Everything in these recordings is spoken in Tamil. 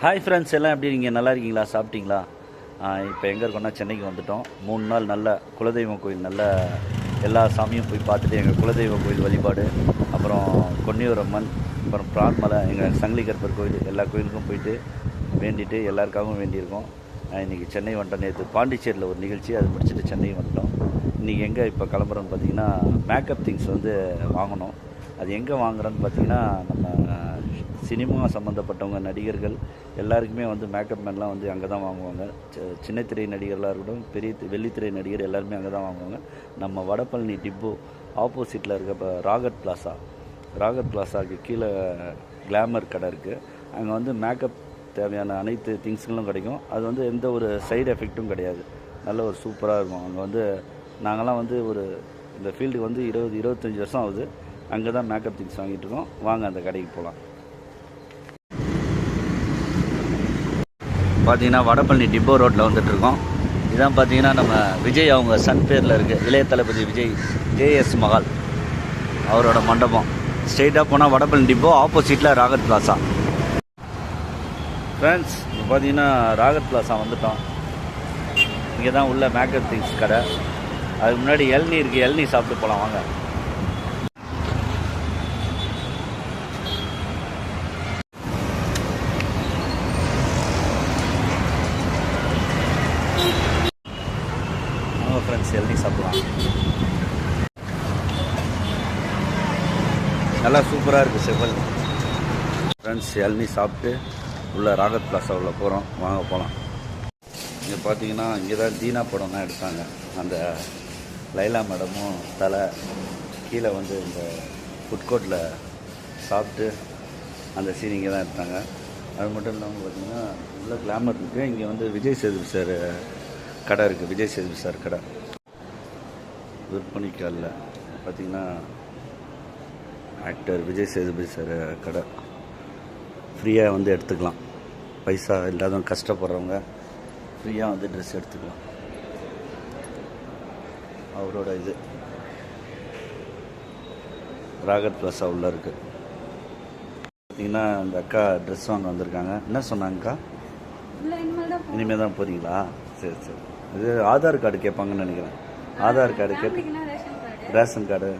ஹாய் ஃப்ரெண்ட்ஸ் எல்லாம் எப்படி நீங்கள் நல்லா இருக்கீங்களா? சாப்பிட்டீங்களா? இப்போ எங்கே இருக்கோம்னா சென்னைக்கு வந்துட்டோம். மூணு நாள் நல்ல குலதெய்வம் கோயில் நல்ல எல்லா சாமியும் போய் பார்த்துட்டு எங்கள் குலதெய்வ கோயில் வழிபாடு அப்புறம் கொன்னியூரம்மன் அப்புறம் பிரான்மலை எங்கள் சங்கிலி கருப்பர் கோயில் எல்லா கோயிலுக்கும் போயிட்டு வேண்டிட்டு எல்லாருக்காகவும் வேண்டியிருக்கோம். இன்றைக்கி இன்னைக்கு சென்னை வந்துட்டோம். நேற்று பாண்டிச்சேரியில் ஒரு நிகழ்ச்சி அது முடிச்சுட்டு சென்னை வந்துட்டோம். இன்றைக்கி எங்கே இப்போ கிளம்புறோன்னு பார்த்தீங்கன்னா மேக்கப் திங்ஸ் வந்து வாங்கணும். அது எங்கே வாங்குறோன்னு பார்த்தீங்கன்னா நம்ம சினிமா சம்மந்தப்பட்டவங்க நடிகர்கள் எல்லாருக்குமே வந்து மேக்கப் மேன்லாம் வந்து அங்கே தான் வாங்குவாங்க சின்ன சின்னத்திரை நடிகர்களாக இருக்கட்டும் பெரிய வெள்ளித்திரை நடிகர் எல்லாருமே அங்கே தான் வாங்குவாங்க. நம்ம வடபழனி டிப்போ ஆப்போசிட்டில் இருக்க இப்போ ராகத் பிளாசா. ராகத் பிளாசாவுக்கு கீழே கிளாமர் கடை இருக்குது அங்கே வந்து மேக்கப் தேவையான அனைத்து திங்ஸுங்களும் கிடைக்கும். அது வந்து எந்த ஒரு சைடு எஃபெக்ட்டும் கிடையாது. நல்ல ஒரு சூப்பராக இருக்கும். அங்கே வந்து நாங்கள்லாம் வந்து ஒரு இந்த ஃபீல்டுக்கு வந்து இருபது இருபத்தஞ்சி வருஷம் ஆகுது. அங்கே தான் மேக்கப் திங்ஸ் வாங்கிட்டு இருக்கோம். வாங்க அந்த கடைக்கு போகலாம் பார்த்தீங்கன்னா வடபழனி டிப்போ ரோட்டில் வந்துட்டுருக்கோம். இதான் பார்த்தீங்கன்னா நம்ம விஜய் அவங்க சன் பேரில் இருக்குது இளைய தளபதி விஜய் ஜேஎஸ் மகால் அவரோட மண்டபம். ஸ்ட்ரெயிட்டாக போனால் வடபழனி டிப்போ ஆப்போசிட்டில் ராகத் பிளாசா. ஃப்ரெண்ட்ஸ் இப்போ பார்த்தீங்கன்னா ராகத் பிளாசா வந்துட்டோம். இங்கே தான் உள்ள மேக்கப் திங்ஸ் கடை. அதுக்கு முன்னாடி இளநீ இருக்குது இளநீ சாப்பிட்டு போகலாம் வாங்க. வாங்க ஃப்ரெண்ட்ஸ் சாப்பிடலாம். நல்லா சூப்பராக இருக்குது செவல் ஃப்ரெண்ட்ஸ் இளநீ சாப்பிட்டு உள்ள ராகத் பிளாசா உள்ள போகிறோம் வாங்க போகலாம் இங்கே பார்த்தீங்கன்னா இங்கே தான் தீனா படம் தான் எடுத்தாங்க. அந்த லைலா மேடமும் தலை கீழே வந்து இந்த ஃபுட் கோர்ட்டில் சாப்பிட்டு அந்த சீன் இங்கே தான் எடுத்தாங்க. அது மட்டும் இல்லாமல் பார்த்தீங்கன்னா உள்ள கிளாமர் இருக்குது இங்கே வந்து விஜய் சேதுபதி சார் கடை இருக்குது விஜய் சேதுபதி சார் கடை. விற்பனைக்காலில் பார்த்தீங்கன்னா ஆக்டர் விஜய் சேதுபதி சார் கடை. ஃப்ரீயாக வந்து எடுத்துக்கலாம். பைசா இல்லாதவங்க கஷ்டப்படுறவங்க ஃப்ரீயாக வந்து ட்ரெஸ் எடுத்துக்கலாம். அவரோட இது. ராகத் பிளாஸா உள்ள இருக்கு. பார்த்தீங்கன்னா அந்த அக்கா ட்ரெஸ் வாங்க வந்திருக்காங்க. என்ன சொன்னாங்கக்கா இனிமேல் தான் போகிறீங்களா சரி சரி. இது ஆதார் கார்டு கேட்பாங்கன்னு நினைக்கிறேன். ஆதார் கார்டு கேட்டு ரேஷன் கார்டு.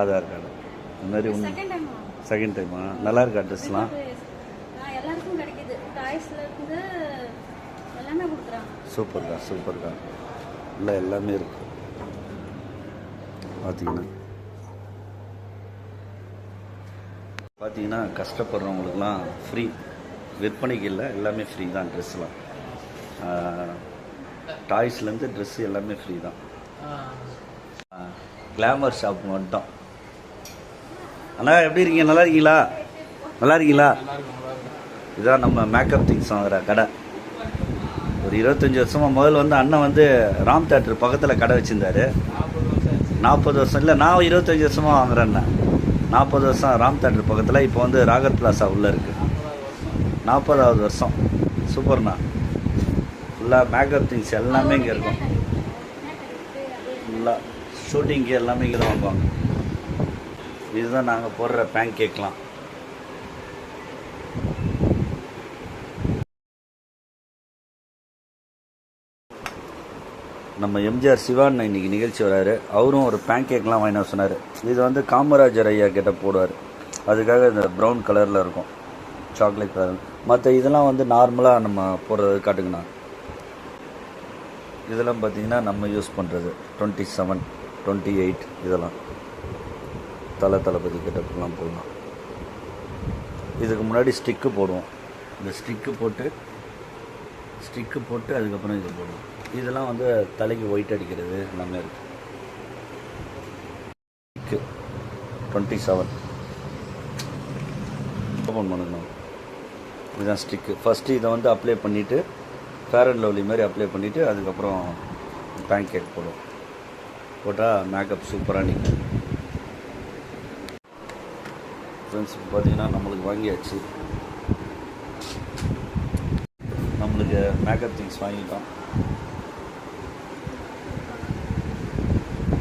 ஆதார் கார்டு. இந்த மாதிரி ஒன்று செகண்ட் டைம் நல்லா இருக்கா ட்ரெஸ்லாம் சூப்பர்க்கா சூப்பர்க்கா இல்லை எல்லாமே இருக்கு. பார்த்தீங்கன்னா பார்த்தீங்கன்னா கஷ்டப்படுறவங்களுக்குலாம் ஃப்ரீ விற்பனைக்கு இல்லை எல்லாமே ஃப்ரீ தான் ட்ரெஸ்லாம் டாய்ஸ்லேருந்து ட்ரெஸ்ஸு எல்லாமே ஃப்ரீ தான். கிளாமர் ஷாப் மட்டும். அண்ணா எப்படி இருக்கீங்க? நல்லா இருக்கீங்களா? நல்லா இருக்கீங்களா? இதான் நம்ம மேக்கப் திங்ஸ் வாங்குற கடை. ஒரு இருபத்தஞ்சி வருஷமாக முதல்ல வந்து அண்ணன் வந்து ராம் தேட்டர் பக்கத்தில் கடை வச்சுருந்தாரு. நாற்பது வருஷம் இல்லை நான் இருபத்தஞ்சி வருஷமாக வாங்குறேன் நாற்பது வருஷம் ராம் தேட்டர் பக்கத்தில் இப்போ வந்து ராகத் பிளாசா உள்ளே இருக்குது நாற்பதாவது வருஷம். சூப்பர்ண்ணா. ஃபுல்லாக மேக்கப் திங்ஸ் எல்லாமே இங்கே இருக்கும். ஃபுல்லாக ஷூட்டிங்க்கு எல்லாமே இங்கே தான் வாங்குவாங்க. இதுதான் நாங்கள் போடுற பேன் கேக்லாம் நம்ம எம்ஜிஆர் சிவான் இன்னைக்கு நிகழ்ச்சி வராரு. அவரும் ஒரு பேன் கேக்லாம் வாங்கின சொன்னார். இது வந்து காமராஜர் ஐயா கிட்ட போடுவார். அதுக்காக இந்த ப்ரௌன் கலரில் இருக்கும். சாக்லேட் கலர் மற்ற இதெல்லாம் வந்து நார்மலாக நம்ம போடுறது காட்டுங்கண்ணா. இதெல்லாம் பார்த்தீங்கன்னா நம்ம யூஸ் பண்ணுறது டுவெண்ட்டி செவன் டுவெண்ட்டி எயிட் இதெல்லாம். தலை தளபதி கிட்டப்பெல்லாம் போடலாம் இதுக்கு முன்னாடி ஸ்டிக்கு போடுவோம். இந்த ஸ்டிக்கு போட்டு ஸ்டிக்கு போட்டு அதுக்கப்புறம் இது போடுவோம். இதெல்லாம் வந்து தலைக்கு ஒயிட் அடிக்கிறது எல்லாமே இருக்குது ஸ்டிக்கு டுவெண்ட்டி செவன் ஓப்பன் பண்ணணும். இதுதான் ஸ்டிக்கு ஃபஸ்ட்டு இதை வந்து அப்ளை பண்ணிவிட்டு ஃபேர் அண்ட் லவ்லி மாதிரி அப்ளை பண்ணிவிட்டு அதுக்கப்புறம் பேங்க் கேக் போடுவோம் போட்டால் மேக்கப் சூப்பராக நிற்கும் ஃப்ரெண்ட்ஸ் பார்த்தீங்கன்னா நம்மளுக்கு வாங்கியாச்சு. நம்மளுக்கு மேக்கப் திங்ஸ் வாங்கிட்டோம்.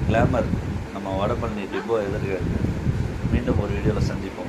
கிளாமர் நம்ம வடபழனி டிப்போ எதிர்க்க மீண்டும் ஒரு வீடியோவில் சந்திப்போம்.